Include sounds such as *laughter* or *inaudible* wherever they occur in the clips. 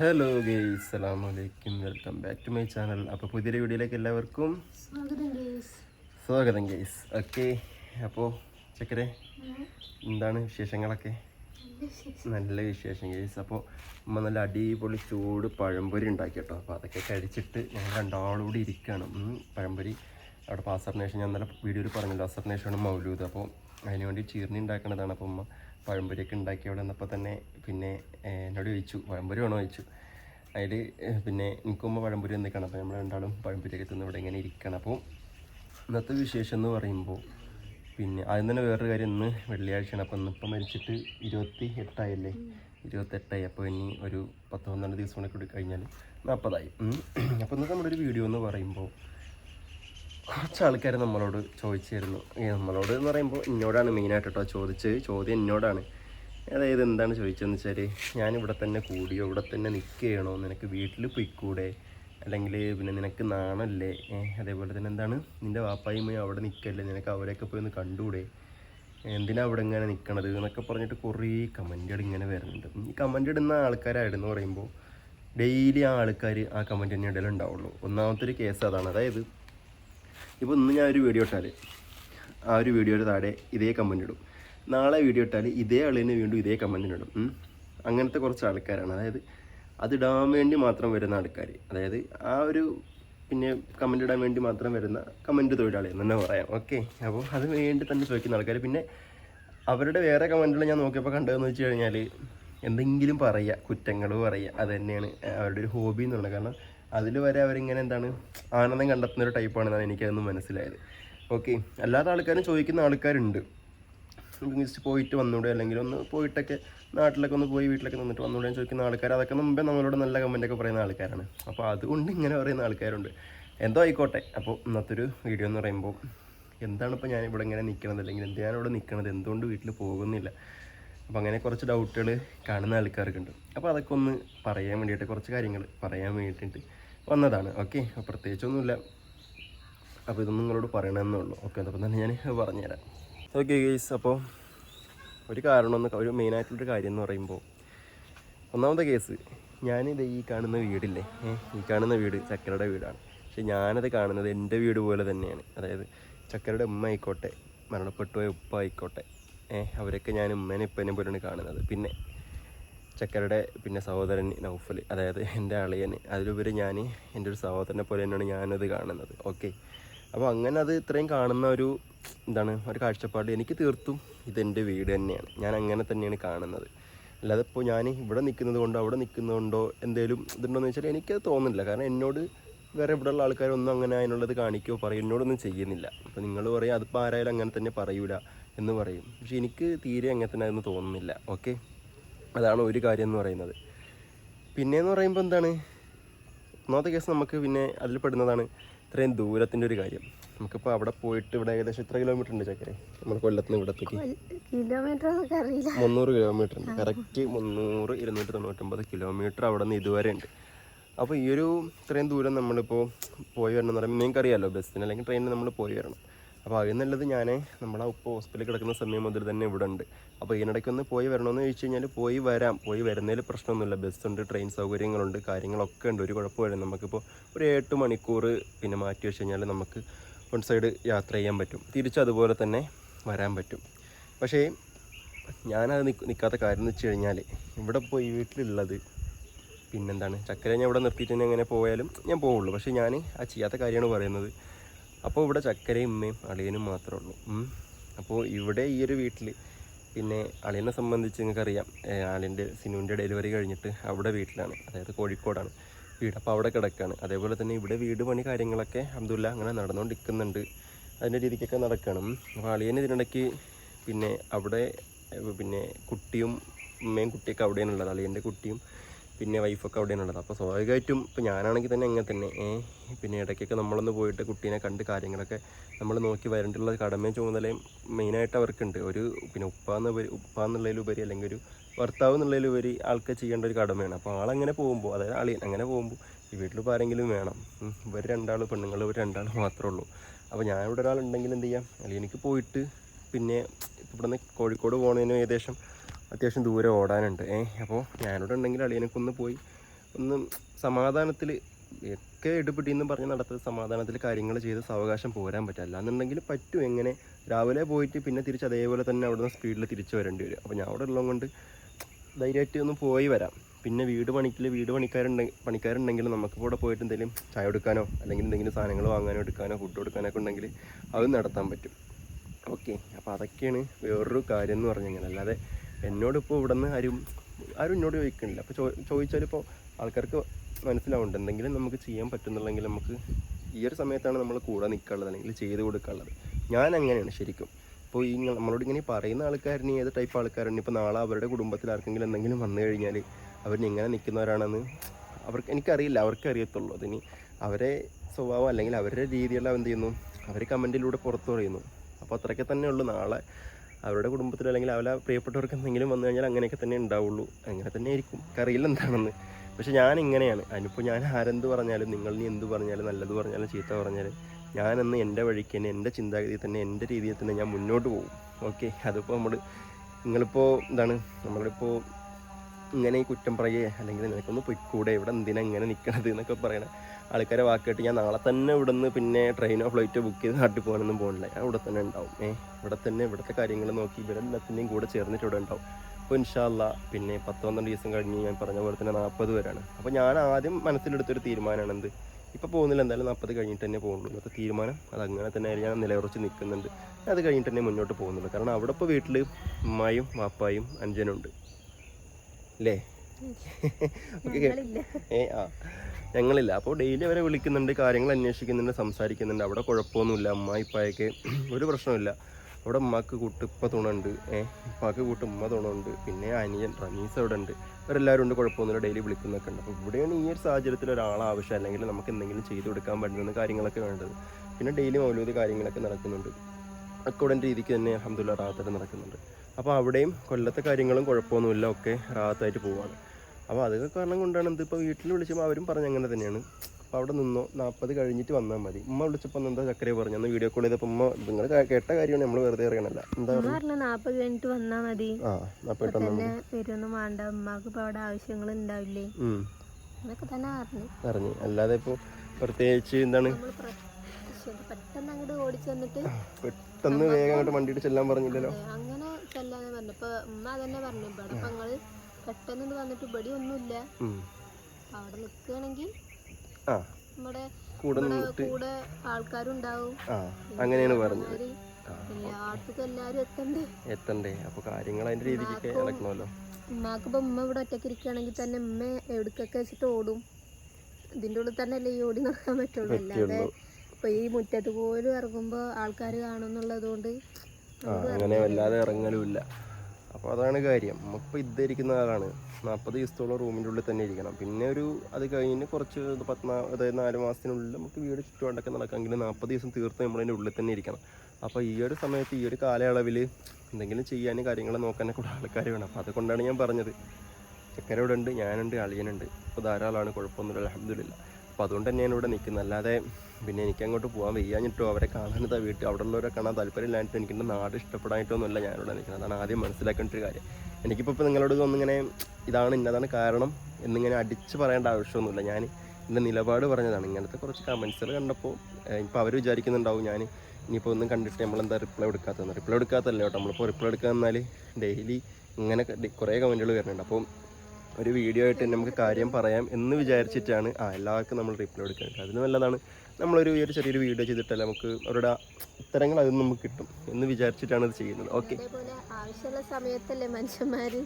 Hello guys അസ്സലാമു അലൈക്കും welcome back to my channel അപ്പോൾ പുതിയൊരു വീഡിയോയിലേക്ക് എല്ലാവർക്കും സ്വാഗതം ഗെയ്സ് ഓക്കെ അപ്പോൾ ചക്കരെ എന്താണ് വിശേഷങ്ങളൊക്കെ? നല്ല വിശേഷം. ഗെയ്സ് അപ്പോൾ അമ്മ നല്ല അടിപൊളി ചൂട് പഴംപൊരി ഉണ്ടാക്കി കേട്ടോ. അപ്പോൾ അതൊക്കെ കഴിച്ചിട്ട് ഞങ്ങൾ രണ്ടാളും കൂടി ഇരിക്കുകയാണ് ഉം, പഴംപൊരി അവിടെ ഇപ്പോൾ അസർനേഷൻ ഞാൻ നല്ല വീഡിയോയിൽ പറഞ്ഞല്ലോ അസറിനേഷനാണ് മൗലൂദ്. അപ്പോൾ അതിന് വേണ്ടി ചീർണി ഉണ്ടാക്കുന്നതാണ്. അപ്പോൾ ഉമ്മ പഴംപൊരിയൊക്കെ ഉണ്ടാക്കി അവിടെ വന്നപ്പോൾ തന്നെ പിന്നെ എന്നോട് ചോദിച്ചു പഴംപൊരി വേണോ? ചോദിച്ചു. അതിൽ പിന്നെ എനിക്കുമ്പോൾ പഴംപൊരി എന്തൊക്കെയാണ് അപ്പോൾ നമ്മൾ രണ്ടാളും പഴംപൊരിയൊക്കെ തിന്ന് ഇവിടെ ഇങ്ങനെ ഇരിക്കണം. അപ്പോൾ ഇന്നത്തെ വിശേഷം എന്ന് പറയുമ്പോൾ പിന്നെ അതിന് തന്നെ വേറൊരു കാര്യം ഇന്ന് വെള്ളിയാഴ്ചയാണ്. അപ്പോൾ ഇന്നിപ്പം മരിച്ചിട്ട് ഇരുപത്തി എട്ടായല്ലേ ഇരുപത്തെട്ടായി അപ്പോൾ ഇനി ഒരു പത്ത് പന്ത്രണ്ട് ദിവസം കൂടെ കഴിഞ്ഞാൽ നാൽപ്പതായി. അപ്പോൾ ഇന്നത്തെ നമ്മുടെ ഒരു വീഡിയോ എന്ന് പറയുമ്പോൾ കുറച്ച് ആൾക്കാർ നമ്മളോട് ചോദിച്ചിരുന്നു. നമ്മളോട് എന്ന് പറയുമ്പോൾ എന്നോടാണ് മെയിനായിട്ട് കേട്ടോ ചോദിച്ച് ചോദ്യം എന്നോടാണ് അതായത് എന്താണ് ചോദിച്ചതെന്ന് വെച്ചാൽ ഞാൻ ഇവിടെ തന്നെ കൂടിയോ ഇവിടെ തന്നെ നിൽക്കുകയാണോ നിനക്ക് വീട്ടിൽ പൊയ്ക്കൂടെ? അല്ലെങ്കിൽ പിന്നെ നിനക്ക് നാണല്ലേ? അതേപോലെ തന്നെ എന്താണ്? നിന്റെ വാപ്പായ്മയും അവിടെ നിൽക്കല്ലേ നിനക്ക് അവരെയൊക്കെ പോയി ഒന്ന് കണ്ടുകൂടെ എന്തിനാ അവിടെ ഇങ്ങനെ നിൽക്കണത് എന്നൊക്കെ പറഞ്ഞിട്ട് കുറേ കമന്റുകൾ ഇങ്ങനെ വരുന്നുണ്ട്. ഈ കമന്റ് ഇടുന്ന ആൾക്കാരായിരുന്നു പറയുമ്പോൾ ഡെയിലി ആ ആൾക്കാർ ആ കമന്റ് തന്നെ ഇടലുണ്ടാവുള്ളൂ ഒന്നാമത്തെ ഒരു കേസ് അതാണ്. അതായത് ഇപ്പോൾ ഇന്ന് ഞാൻ ഒരു വീഡിയോ ഇട്ടാൽ ആ ഒരു വീഡിയോയുടെ താഴെ ഇതേ കമന്റ് ഇടും. നാളെ വീഡിയോ ഇട്ടാൽ ഇതേ ആളിന് വീണ്ടും ഇതേ കമന്റ് ഇടും. അങ്ങനത്തെ കുറച്ച് ആൾക്കാരാണ്. അതായത് അത് ഇടാൻ വേണ്ടി മാത്രം വരുന്ന ആൾക്കാർ അതായത് ആ ഒരു പിന്നെ കമന്റ് ഇടാൻ വേണ്ടി മാത്രം വരുന്ന കമന്റ് തൊഴിലാളി എന്ന് തന്നെ പറയാം. ഓക്കെ അപ്പോൾ അത് വേണ്ടി തന്നെ ചോദിക്കുന്ന ആൾക്കാർ പിന്നെ അവരുടെ വേറെ കമന്റുകൾ ഞാൻ നോക്കിയപ്പോൾ കണ്ടതെന്ന് വെച്ച് കഴിഞ്ഞാൽ എന്തെങ്കിലും പറയുക കുറ്റങ്ങൾ പറയുക അത് തന്നെയാണ് അവരുടെ ഒരു ഹോബി എന്നുള്ളത് കാരണം അതിൽ വരെ അവരിങ്ങനെ എന്താണ് ആനന്ദം കണ്ടെത്തുന്ന ഒരു ടൈപ്പാണെന്നാണ് എനിക്കതൊന്നും മനസ്സിലായത്. ഓക്കെ അല്ലാത്ത ആൾക്കാരും ചോദിക്കുന്ന ആൾക്കാരുണ്ട്. ജസ്റ്റ് പോയിട്ട് വന്നൂടെ? അല്ലെങ്കിൽ ഒന്ന് പോയിട്ടൊക്കെ നാട്ടിലൊക്കെ ഒന്ന് പോയി വീട്ടിലൊക്കെ നിന്നിട്ട് വന്നൂടെ ചോദിക്കുന്ന ആൾക്കാർ അതൊക്കെ മുമ്പേ നമ്മളോട് നല്ല കമന്റൊക്കെ പറയുന്ന ആൾക്കാരാണ്. അപ്പോൾ അതുകൊണ്ട് ഇങ്ങനെ പറയുന്ന ആൾക്കാരുണ്ട്. എന്തോ ആയിക്കോട്ടെ. അപ്പോൾ ഇന്നത്തെ ഒരു വീഡിയോ എന്ന് പറയുമ്പോൾ എന്താണ് ഇപ്പോൾ ഞാൻ ഇവിടെ ഇങ്ങനെ നിൽക്കണത് അല്ലെങ്കിൽ എന്തിനാണ് ഇവിടെ നിൽക്കണത് എന്തുകൊണ്ട് വീട്ടിൽ പോകുന്നില്ല? അപ്പോൾ അങ്ങനെ കുറച്ച് ഡൗട്ടുകൾ കാണുന്ന ആൾക്കാർക്കുണ്ട് അപ്പോൾ അതൊക്കെ ഒന്ന് പറയാൻ വേണ്ടിയിട്ട് കുറച്ച് കാര്യങ്ങൾ പറയാൻ വേണ്ടിയിട്ട് വന്നതാണ്. ഓക്കെ പ്രത്യേകിച്ചൊന്നുമില്ല. അപ്പോൾ ഇതൊന്നും നിങ്ങളോട് പറയണമെന്നേ ഉള്ളൂ. ഓക്കെ അപ്പോൾ തന്നെ ഞാൻ പറഞ്ഞുതരാം. ഓക്കെ ഗേസ് അപ്പോൾ ഒരു കാരണം ഒന്ന് ഒരു മെയിനായിട്ടുള്ളൊരു കാര്യം എന്ന് പറയുമ്പോൾ ഒന്നാമത്തെ കേസ് ഞാനിത് ഈ കാണുന്ന വീടില്ലേ? ഈ കാണുന്ന വീട് ചക്കരയുടെ വീടാണ്. പക്ഷെ ഞാനത് കാണുന്നത് എന്റെ വീട് പോലെ തന്നെയാണ്. അതായത് ചക്കരയുടെ ഉമ്മ ആയിക്കോട്ടെ മരണപ്പെട്ടുപോയ ഉപ്പ ആയിക്കോട്ടെ അവരൊക്കെ ഞാൻ ഉമ്മേനെ ഇപ്പനെ പോലെയാണ് കാണുന്നത്. പിന്നെ ചക്കരയുടെ പിന്നെ സഹോദരൻ നൗഫൽ അതായത് എന്റെ അളിയൻ അതിലുപരി ഞാൻ എന്റെ ഒരു സഹോദരനെ പോലെ തന്നെയാണ് ഞാനത് കാണുന്നത്. ഓക്കെ അപ്പോൾ അങ്ങനെ അത് ഇത്രയും കാണുന്ന ഒരു എന്താണ് ഒരു കാഴ്ചപ്പാട് എനിക്ക് തീർത്തും ഇതെന്റെ വീട് തന്നെയാണ്. ഞാൻ അങ്ങനെ തന്നെയാണ് കാണുന്നത്. അല്ലാതെ ഇപ്പോൾ ഞാൻ ഇവിടെ നിൽക്കുന്നത് കൊണ്ടോ അവിടെ നിൽക്കുന്നതുകൊണ്ടോ എന്തെങ്കിലും ഇതുണ്ടോയെന്ന് വെച്ചാൽ എനിക്കത് തോന്നുന്നില്ല. കാരണം എന്നോട് വേറെ ഇവിടെയുള്ള ആൾക്കാരൊന്നും അങ്ങനെ അതിനുള്ളത് കാണിക്കുകയോ പറയും എന്നോടൊന്നും ചെയ്യുന്നില്ല. അപ്പോൾ നിങ്ങൾ പറയും അതിപ്പോൾ ആരായാലും അങ്ങനെ തന്നെ പറയൂല എന്ന് പറയും. പക്ഷേ എനിക്ക് തീരെ അങ്ങനെ തന്നെ അതൊന്നും തോന്നുന്നില്ല. ഓക്കെ അതാണ് ഒരു കാര്യം എന്ന് പറയുന്നത്. പിന്നെയെന്ന് പറയുമ്പോൾ എന്താണ്? ഒന്നാമത്തെ കേസ് നമുക്ക് പിന്നെ അതിൽ പെടുന്നതാണ് ഇത്രയും ദൂരത്തിന്റെ ഒരു കാര്യം. നമുക്കിപ്പോൾ അവിടെ പോയിട്ട് ഇവിടെ ഏകദേശം എത്ര കിലോമീറ്റർ ഉണ്ട് ചക്കരെ? നമ്മൾ കൊല്ലത്തിന് ഇവിടത്തേക്ക്. മുന്നൂറ് കിലോമീറ്റർ ഉണ്ട്. കറക്റ്റ് മുന്നൂറ് ഇരുന്നൂറ്റി തൊണ്ണൂറ്റൊമ്പത് കിലോമീറ്റർ അവിടെ നിന്ന് ഇതുവരെ ഉണ്ട്. അപ്പോൾ ഈ ഒരു ഇത്രയും ദൂരം നമ്മളിപ്പോൾ പോയി വരണം എന്ന് പറയുമ്പോൾ നിങ്ങൾക്ക് അറിയാമല്ലോ ബസ്സിന് അല്ലെങ്കിൽ ട്രെയിനിന് നമ്മൾ പോയി വരണം. അപ്പോൾ അതിൽ നിന്നുള്ളത് ഞാൻ നമ്മളെ ഉപ്പ് ഹോസ്പിറ്റലിൽ കിടക്കുന്ന സമയം മുതൽ തന്നെ ഇവിടെ ഉണ്ട്. അപ്പോൾ ഇതിനിടയ്ക്ക് ഒന്ന് പോയി വരണമെന്ന് ചോദിച്ചു കഴിഞ്ഞാൽ പോയി വരാം. പോയി വരുന്നതിൽ പ്രശ്നമൊന്നുമില്ല. ബസ്സുണ്ട് ട്രെയിൻ സൗകര്യങ്ങളുണ്ട് കാര്യങ്ങളൊക്കെ ഉണ്ട്. ഒരു കുഴപ്പമില്ല. നമുക്കിപ്പോൾ ഒരു എട്ട് മണിക്കൂർ പിന്നെ മാറ്റി വെച്ച് കഴിഞ്ഞാൽ നമുക്ക് വൺ സൈഡ് യാത്ര ചെയ്യാൻ പറ്റും. തിരിച്ചതുപോലെ തന്നെ വരാൻ പറ്റും. പക്ഷേ ഞാനത് നിക്ക് നിൽക്കാത്ത കാര്യം എന്ന് വെച്ച് കഴിഞ്ഞാൽ ഇവിടെ പോയി വീട്ടിലുള്ളത് പിന്നെന്താണ്? ചക്കര ഞാൻ ഇവിടെ നിർത്തിയിട്ട് തന്നെ എങ്ങനെ പോയാലും ഞാൻ പോവുള്ളൂ. പക്ഷേ ഞാൻ ആ ചെയ്യാത്ത കാര്യമാണ് പറയുന്നത്. അപ്പോൾ ഇവിടെ ചക്കരയും ഉമ്മയും അളിയനും മാത്രമേ ഉള്ളൂ. അപ്പോൾ ഇവിടെ ഈ ഒരു വീട്ടിൽ പിന്നെ അളിയനെ സംബന്ധിച്ച് നിങ്ങൾക്കറിയാം അളിന്റെ സിനുവിന്റെ ഡെലിവറി കഴിഞ്ഞിട്ട് അവിടെ വീട്ടിലാണ്. അതായത് കോഴിക്കോടാണ് വീട്. അപ്പോൾ അവിടെ കിടക്കുകയാണ് അതേപോലെ തന്നെ ഇവിടെ വീട് പണി കാര്യങ്ങളൊക്കെ അബ്ദുല്ല അങ്ങനെ നടന്നുകൊണ്ടിരിക്കുന്നുണ്ട് അതിന്റെ രീതിക്കൊക്കെ നടക്കണം. അപ്പോൾ അളിയൻ ഇതിനിടയ്ക്ക് പിന്നെ അവിടെ പിന്നെ കുട്ടിയും ഉമ്മയും കുട്ടിയൊക്കെ അവിടെയാണ് ഉള്ളത്. അളിയന്റെ കുട്ടിയും പിന്നെ വൈഫൊക്കെ അവിടെയാണ് ഉള്ളത് അപ്പോൾ സ്വാഭാവികമായിട്ടും ഇപ്പോൾ ഞാനാണെങ്കിൽ തന്നെ അങ്ങനെ തന്നെ. പിന്നെ ഇടയ്ക്കൊക്കെ നമ്മളൊന്ന് പോയിട്ട് കുട്ടീനെ കണ്ട് കാര്യങ്ങളൊക്കെ നമ്മൾ നോക്കി വരേണ്ടുള്ള കടമയും ചുമതലയും മെയിനായിട്ട് അവർക്കുണ്ട്. ഒരു പിന്നെ ഉപ്പ എന്നുപരി ഉപ്പ എന്നുള്ളതിലുപരി അല്ലെങ്കിൽ ഒരു ഭർത്താവ് എന്നുള്ളതിലുപരി ആൾക്ക് ചെയ്യേണ്ട ഒരു കടമയാണ്. അപ്പോൾ ആളങ്ങനെ പോകുമ്പോൾ അതായത് ആളിയൻ അങ്ങനെ പോകുമ്പോൾ ഈ വീട്ടിലിപ്പോൾ ആരെങ്കിലും വേണം. ഇവർ രണ്ടാൾ പെണ്ണുങ്ങൾ ഇവർ രണ്ടാൾ മാത്രമേ ഉള്ളൂ. അപ്പോൾ ഞാനിവിടെ ഇവിടെ ഒരാളുണ്ടെങ്കിൽ എന്ത് ചെയ്യാം? അല്ലെങ്കിൽ എനിക്ക് പോയിട്ട് പിന്നെ ഇവിടുന്ന് കോഴിക്കോട് പോകുന്നതിന് ഏകദേശം അത്യാവശ്യം ദൂരെ ഓടാനുണ്ട്. ഏ അപ്പോൾ ഞാനിവിടെ ഉണ്ടെങ്കിൽ അളിയനൊക്കെ ഒന്ന് പോയി ഒന്ന് സമാധാനത്തിൽ ഒക്കെ എടുപിടിയെന്ന് പറഞ്ഞ് നടത്തുന്ന സമാധാനത്തിൽ കാര്യങ്ങൾ ചെയ്ത് സാവകാശം പോരാൻ പറ്റില്ല അല്ലാന്നുണ്ടെങ്കിൽ പറ്റും എങ്ങനെ. രാവിലെ പോയിട്ട് പിന്നെ തിരിച്ച് അതേപോലെ തന്നെ അവിടെ നിന്ന് സ്പീഡിൽ തിരിച്ച് വരേണ്ടി വരും. അപ്പോൾ ഞാൻ അവിടെ ഉള്ളത് കൊണ്ട് ധൈര്യമായിട്ട് ഒന്ന് പോയി വരാം. പിന്നെ വീട് പണിക്കിൽ വീട് പണിക്കാരുണ്ടെങ്കിൽ പണിക്കാരുണ്ടെങ്കിൽ നമുക്ക് ഇവിടെ പോയിട്ട് എന്തെങ്കിലും ചായ എടുക്കാനോ അല്ലെങ്കിൽ എന്തെങ്കിലും സാധനങ്ങൾ വാങ്ങാനോ എടുക്കാനോ ഫുഡ് കൊടുക്കാനൊക്കെ ഉണ്ടെങ്കിൽ അത് നടത്താൻ പറ്റും. ഓക്കെ. അപ്പോൾ അതൊക്കെയാണ് വേറൊരു കാര്യം എന്ന് പറഞ്ഞു കഴിഞ്ഞാൽ. അല്ലാതെ എന്നോടിപ്പോൾ ഇവിടെ നിന്ന് ആരും ആരും എന്നോട് ചോദിക്കണില്ല അപ്പോൾ ചോ ചോദിച്ചാലിപ്പോൾ ആൾക്കാർക്ക് മനസ്സിലാവുന്നുണ്ട്. എന്തെങ്കിലും നമുക്ക് ചെയ്യാൻ പറ്റുന്നുള്ളെങ്കിൽ നമുക്ക് ഈ ഒരു സമയത്താണ് നമ്മൾ കൂടെ നിൽക്കാനുള്ളത് അല്ലെങ്കിൽ ചെയ്ത് കൊടുക്കാനുള്ളത്. ഞാൻ അങ്ങനെയാണ് ശരിക്കും. ഇപ്പോൾ ഈ നമ്മളോട് ഇങ്ങനെ പറയുന്ന ആൾക്കാരിന് ഏത് ടൈപ്പ് ആൾക്കാരുണ്ട് ഇപ്പോൾ നാളെ അവരുടെ കുടുംബത്തിൽ ആർക്കെങ്കിലും എന്തെങ്കിലും വന്നു കഴിഞ്ഞാൽ അവരിന് എങ്ങനെ നിൽക്കുന്നവരാണെന്ന് അവർക്ക് എനിക്കറിയില്ല. അവർക്ക് അറിയത്തുള്ളൂ. അതിന് അവരെ സ്വഭാവം അല്ലെങ്കിൽ അവരുടെ രീതിയെല്ലാം എന്ത് ചെയ്യുന്നു? അവർ കമന്റിലൂടെ പുറത്തു പറയുന്നു. അപ്പോൾ അത്രയ്ക്ക് തന്നെ ഉള്ളൂ. നാളെ അവരുടെ കുടുംബത്തിൽ അല്ലെങ്കിൽ അവരെ പ്രിയപ്പെട്ടവർക്ക് എന്തെങ്കിലും വന്നു കഴിഞ്ഞാൽ അങ്ങനെയൊക്കെ തന്നെ ഉണ്ടാവുള്ളൂ. അങ്ങനെ തന്നെ ആയിരിക്കും. കറിയില്ല എന്താണെന്ന്. പക്ഷെ ഞാൻ ഇങ്ങനെയാണ്. അതിനിപ്പോൾ ഞാൻ ആരെന്ത് പറഞ്ഞാലും നിങ്ങൾ നീ എന്ത് പറഞ്ഞാലും നല്ലത് പറഞ്ഞാലും ചീത്ത പറഞ്ഞാലും ഞാനെന്ന് എന്റെ വഴിക്ക് തന്നെ എന്റെ ചിന്താഗതി തന്നെ എന്റെ രീതിയിൽ തന്നെ ഞാൻ മുന്നോട്ട് പോകും. ഓക്കെ? അതിപ്പോൾ നമ്മൾ നിങ്ങളിപ്പോൾ എന്താണ്? നമ്മളിപ്പോൾ ഇങ്ങനെ ഈ കുറ്റം പറയേ അല്ലെങ്കിൽ നിനക്കൊന്ന് പൊയ്ക്കൂടെ ഇവിടെ എന്തിനാ ഇങ്ങനെ നിൽക്കണത് എന്നൊക്കെ പറയണ ആൾക്കാരെ വാക്കിട്ട് ഞാൻ നാളെ തന്നെ ഇവിടെ നിന്ന് പിന്നെ ട്രെയിനോ ഫ്ലൈറ്റോ ബുക്ക് ചെയ്ത് നാട്ടിൽ പോകാനൊന്നും പോകണില്ല ഞാൻ ഇവിടെ തന്നെ ഉണ്ടാവും. ഏ ഇവിടെ തന്നെ ഇവിടുത്തെ കാര്യങ്ങൾ നോക്കി ഇവരെല്ലാത്തിന്റെയും കൂടെ ചേർന്നിട്ട് ഇവിടെ ഉണ്ടാവും. അപ്പോൾ ഇൻഷാല്ല പിന്നെ പത്ത് പന്ത്രണ്ട് ദിവസം കഴിഞ്ഞ് ഞാൻ പറഞ്ഞ പോലെ തന്നെ നാൽപ്പത് വരാണ് അപ്പോൾ ഞാൻ ആദ്യം മനസ്സിലെടുത്തൊരു തീരുമാനമാണ് എന്ത്? ഇപ്പോൾ പോകുന്നില്ല എന്തായാലും നാൽപ്പത് കഴിഞ്ഞിട്ട് തന്നെ പോകുള്ളൂ അപ്പോൾ തീരുമാനം അത് അങ്ങനെ തന്നെ ഞാൻ നിലയുറച്ച് നിൽക്കുന്നുണ്ട്. അത് കഴിഞ്ഞിട്ട് തന്നെ മുന്നോട്ട് പോകുന്നുള്ളൂ. കാരണം അവിടെ ഇപ്പോൾ വീട്ടിൽ ഉമ്മായും വാപ്പായും അഞ്ചനുണ്ട്. അല്ലേ *laughs* ഓക്കെ ഏ ആ. ഞങ്ങളില്ല. അപ്പോൾ ഡെയിലി അവരെ വിളിക്കുന്നുണ്ട് കാര്യങ്ങൾ അന്വേഷിക്കുന്നുണ്ട് സംസാരിക്കുന്നുണ്ട്. അവിടെ കുഴപ്പമൊന്നുമില്ല. അമ്മ ഇപ്പായൊക്കെ *clears throat* ഒരു പ്രശ്നമില്ല അവിടെ ഉമ്മാക്ക് കൂട്ട് ഇപ്പം തുണുണ്ട്. ഏ ഉപ്പാക്ക് കൂട്ട് ഉമ്മ തുണുണ്ട്. പിന്നെ അനിയൻ റമീസ് അവിടെ ഉണ്ട് അവരെല്ലാവരും ഉണ്ട് കുഴപ്പമൊന്നുമില്ല. ഡെയിലി വിളിക്കുന്നൊക്കെ ഉണ്ട്. അപ്പോൾ ഇവിടെയാണ് ഈ ഒരു സാഹചര്യത്തിൽ ഒരാളാവശ്യം അല്ലെങ്കിൽ നമുക്ക് എന്തെങ്കിലും ചെയ്തു കൊടുക്കാൻ പറ്റുന്ന കാര്യങ്ങളൊക്കെ വേണ്ടത്. പിന്നെ ഡെയിലി മൗലൂദ് കാര്യങ്ങളൊക്കെ നടക്കുന്നുണ്ട്. അക്കോഡന്റ് രീതിക്ക് തന്നെ അഹമ്മദുല്ല റാത്തൽ നടക്കുന്നുണ്ട്. അപ്പോൾ അവിടെയും കൊല്ലത്തെ കാര്യങ്ങളും കുഴപ്പമൊന്നുമില്ല ഒക്കെ റാത്തായിട്ട് പോവാണ്. അപ്പോൾ അതൊക്കെ കാരണം കൊണ്ടാണ് ഇതിപ്പോൾ വീട്ടിൽ വിളിച്ചപ്പോൾ അവരും പറഞ്ഞ അങ്ങനെ തന്നെയാണ്. അപ്പോൾ അവിടെ നിന്നോ നാൽപ്പത് കഴിഞ്ഞിട്ട് വന്നാൽ മതി. ഉമ്മ വിളിച്ചപ്പോൾ എന്താ ചക്കരയെ പറഞ്ഞു? അന്ന് വീഡിയോ കോൾ ചെയ്തപ്പോൾ ഉമ്മ നിങ്ങൾ കേട്ട കാര്യമാണ് നമ്മൾ വെറുതെ അറിയണല്ല എന്താ പറഞ്ഞ? കഴിഞ്ഞിട്ട് മതി. ആ നാൽപ്പത് വന്നാൽ വേണ്ട. ഉമ്മാക്ക് അവിടെ ആവശ്യങ്ങൾ ഉണ്ടാവില്ലേ അല്ലാതെ ഇപ്പോൾ പ്രത്യേകിച്ച് എന്താണ്? പെട്ടെന്ന് അങ്ങോട്ട് ഓടിച്ചു വന്നിട്ട് പെട്ടെന്ന് വേഗം അങ്ങോട്ട് വണ്ടിയിട്ട് ചെല്ലാൻ പറഞ്ഞില്ലല്ലോ. അങ്ങനെ ചെല്ലാന്ന് പറഞ്ഞു ഇപ്പൊ ഉമ്മ തന്നെ പറഞ്ഞു ഇവിടെ ഞങ്ങൾ പെട്ടെന്ന് വന്നിട്ട് ഇവിടെ ഒന്നുമില്ല. അവിടെ നിക്കുകയാണെങ്കിൽ നമ്മുടെ കൂടെ ആൾക്കാരുണ്ടാവും. അങ്ങനെയാണ് പറഞ്ഞത്. എത്തണ്ടേ? അപ്പൊ കാര്യങ്ങൾ അതിന്റെ രീതിക്കൊക്കെ നടക്കണമല്ലോ ഉമ്മാക്കിപ്പോ ഉമ്മ ഇവിടെ ഒറ്റയ്ക്ക് ഇരിക്കുകയാണെങ്കിൽ തന്നെ ഉമ്മ എവിടേക്കൊക്കെ വെച്ചിട്ട് ഓടും? ഇതിന്റെ ഉള്ളിൽ തന്നെ അല്ലേ ഈ ഓടി നടക്കാൻ പറ്റുള്ളൂ. അല്ലാതെ. ഇപ്പൊ ഈ മുറ്റത്ത് പോലും ഇറങ്ങുമ്പോ ആൾക്കാർ കാണുന്നുള്ളത് കൊണ്ട് അങ്ങനെ വല്ലാതെ ഇറങ്ങലുമില്ല. അപ്പോൾ അതാണ് കാര്യം. നമ്മളിപ്പോൾ ഇതായിരിക്കുന്ന ആളാണ്. നാൽപ്പത് ദിവസത്തോളം റൂമിന്റെ ഉള്ളിൽ തന്നെ ഇരിക്കണം. പിന്നെ ഒരു അത് കഴിഞ്ഞ് കുറച്ച് പത്നാ അതായത് നാല് മാസത്തിനുള്ളിൽ നമുക്ക് വീട് ചുറ്റുപാടൊക്കെ നടക്കാമെങ്കിൽ നാൽപ്പത് ദിവസം തീർത്ത് നമ്മളതിന്റെ ഉള്ളിൽ തന്നെ ഇരിക്കണം. അപ്പോൾ ഈ ഒരു സമയത്ത് ഈ ഒരു കാലയളവിൽ എന്തെങ്കിലും ചെയ്യാനും കാര്യങ്ങൾ നോക്കാനൊക്കെ കൂടെ ആൾക്കാർ വേണം. അപ്പോൾ അതുകൊണ്ടാണ് ഞാൻ പറഞ്ഞത്. ചെക്കരോടുണ്ട് ഞാനുണ്ട് അളിയനുണ്ട്. അപ്പോൾ ധാരാളമാണ് കുഴപ്പമൊന്നുമില്ല അലഹമില്ല അപ്പോൾ അതുകൊണ്ട് തന്നെയാണ് ഇവിടെ നിൽക്കുന്നത് അല്ലാതെ പിന്നെ എനിക്ക് അങ്ങോട്ട് പോകാൻ വയ്യാഞ്ഞിട്ടോ അവരെ കാണാനിതാ വീട്ടിൽ. അവിടെ ഉള്ളവരെ കാണാൻ താല്പര്യമില്ലാഞ്ഞിട്ടോ എനിക്ക് എന്റെ നാട് ഇഷ്ടപ്പെടാനായിട്ടൊന്നുമല്ല ഞാനിവിടെ നിൽക്കുന്നത്. അതാണ് ആദ്യം മനസ്സിലാക്കേണ്ട ഒരു കാര്യം. എനിക്കിപ്പോൾ ഇപ്പോൾ നിങ്ങളോട് ഒന്നിങ്ങനെ ഇതാണ് ഇന്നതാണ് കാരണം എന്നിങ്ങനെ അടിച്ച് പറയേണ്ട ആവശ്യമൊന്നുമില്ല. ഞാൻ എന്റെ നിലപാട് പറഞ്ഞതാണ്. ഇങ്ങനത്തെ കുറച്ച് കമൻസുകൾ കണ്ടപ്പോൾ ഇപ്പോൾ അവർ വിചാരിക്കുന്നുണ്ടാവും ഞാൻ ഇനിയിപ്പോൾ ഒന്നും കണ്ടിട്ട് നമ്മളെന്താ റിപ്ലൈ എടുക്കാത്തതെന്ന് റിപ്ലൈ എടുക്കാത്തല്ലേ കേട്ടോ. നമ്മളിപ്പോൾ റിപ്ലൈ എടുക്കാൻ എന്നാൽ ഡെയിലി ഇങ്ങനെ കുറേ കമന്റുകൾ വരുന്നുണ്ട്. അപ്പോൾ ഒരു വീഡിയോ ആയിട്ട് നമുക്ക് കാര്യം പറയാം എന്ന് വിചാരിച്ചിട്ടാണ് ആ എല്ലാവർക്കും നമ്മൾ റിപ്ലൈ എടുക്കുന്നത് അതിന് നല്ലതാണ്. നമ്മളൊരു ഒരു ചെറിയൊരു വീഡിയോ ചെയ്തിട്ടല്ല നമുക്ക് അവരുടെ ഉത്തരങ്ങൾ അതൊന്നും നമുക്ക് കിട്ടും എന്ന് വിചാരിച്ചിട്ടാണ് ഇത് ചെയ്യുന്നത്. ഓക്കെ ആവശ്യമുള്ള സമയത്തല്ലേ മനുഷ്യന്മാര്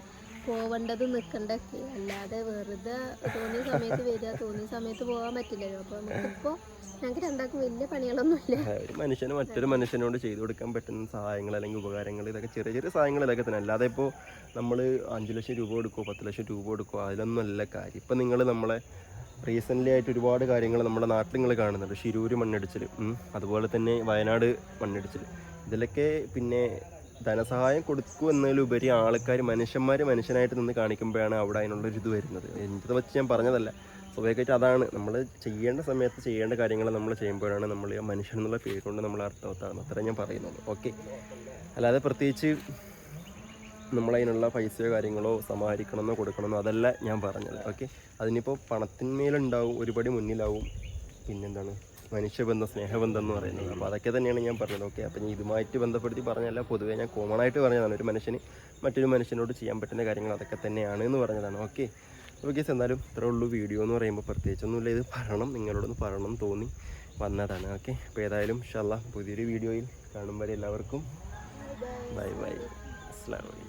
പോവേണ്ടത് നിൽക്കണ്ടൊക്കെ അല്ലാതെ വെറുതെ തോന്നിയ സമയത്ത് വരിക തോന്നിയ സമയത്ത് പോകാൻ പറ്റില്ലല്ലോ. അപ്പൊ നമുക്കിപ്പോ ഞങ്ങൾക്ക് രണ്ടാക്കും വലിയ പണികളൊന്നുമില്ല. ഒരു മനുഷ്യന് മറ്റൊരു മനുഷ്യനോട് ചെയ്തു കൊടുക്കാൻ പറ്റുന്ന സഹായങ്ങൾ അല്ലെങ്കിൽ ഉപകാരങ്ങൾ ഇതൊക്കെ ചെറിയ ചെറിയ സഹായങ്ങൾ ഇതൊക്കെ തന്നെ. അല്ലാതെ ഇപ്പോൾ നമ്മൾ അഞ്ച് ലക്ഷം രൂപ കൊടുക്കുമോ പത്ത് ലക്ഷം രൂപ കൊടുക്കുമോ അതിലൊന്നും അല്ല കാര്യം. ഇപ്പം നിങ്ങൾ നമ്മളെ റീസെന്റ്ലി ആയിട്ട് ഒരുപാട് കാര്യങ്ങൾ നമ്മുടെ നാട്ടിൽ നിങ്ങൾ കാണുന്നുണ്ട്. ഷിരൂര് മണ്ണിടിച്ചിൽ. അതുപോലെ തന്നെ വയനാട് മണ്ണിടിച്ചിൽ ഇതിലൊക്കെ പിന്നെ ധനസഹായം കൊടുക്കൂ എന്നതിലുപരി ആൾക്കാർ മനുഷ്യന്മാർ മനുഷ്യനായിട്ട് നിന്ന് കാണിക്കുമ്പോഴാണ് അവിടെ അതിനുള്ളൊരു ഇത് വരുന്നത്. എന്റെ വെച്ച് ഞാൻ പറഞ്ഞതല്ല. സ്വാഭാവികമായിട്ട് അതാണ്. നമ്മൾ ചെയ്യേണ്ട സമയത്ത് ചെയ്യേണ്ട കാര്യങ്ങൾ നമ്മൾ ചെയ്യുമ്പോഴാണ് നമ്മൾ മനുഷ്യൻ എന്നുള്ള പേര് കൊണ്ട് നമ്മൾ അർത്ഥവത്താകുന്നത്. അത്ര ഞാൻ പറയുന്നത് ഓക്കെ. അല്ലാതെ പ്രത്യേകിച്ച് നമ്മളതിനുള്ള പൈസയോ കാര്യങ്ങളോ സമാഹരിക്കണമെന്നോ കൊടുക്കണമെന്നോ അതല്ല ഞാൻ പറഞ്ഞത്. ഓക്കെ. അതിനിപ്പോൾ പണത്തിന്മേലുണ്ടാവും ഒരുപടി മുന്നിലാവും. പിന്നെന്താണ്? മനുഷ്യബന്ധം സ്നേഹബന്ധം എന്ന് പറയുന്നത്. അപ്പോൾ അതൊക്കെ തന്നെയാണ് ഞാൻ പറഞ്ഞത്. ഓക്കെ അപ്പം ഇതുമായിട്ട് ബന്ധപ്പെടുത്തി പറഞ്ഞല്ല പൊതുവേ ഞാൻ കോമൺ ആയിട്ട് പറഞ്ഞതാണ്. ഒരു മനുഷ്യന് മറ്റൊരു മനുഷ്യനോട് ചെയ്യാൻ പറ്റുന്ന കാര്യങ്ങൾ അതൊക്കെ തന്നെയാണ് എന്ന് പറഞ്ഞതാണ്. ഓക്കെ ഓക്കെ എന്തായാലും ഇത്രേ ഉള്ളൂ വീഡിയോ എന്ന് പറയുമ്പോൾ പ്രത്യേകിച്ചൊന്നുമില്ല. ഇത് പറയണം നിങ്ങളോടൊന്ന് പറയണം തോന്നി വന്നതാണ്. ഓക്കെ അപ്പോൾ ഏതായാലും ഷല്ല പുതിയൊരു വീഡിയോയിൽ കാണും വരെ എല്ലാവർക്കും. ബൈ ബൈ വലൈക്കും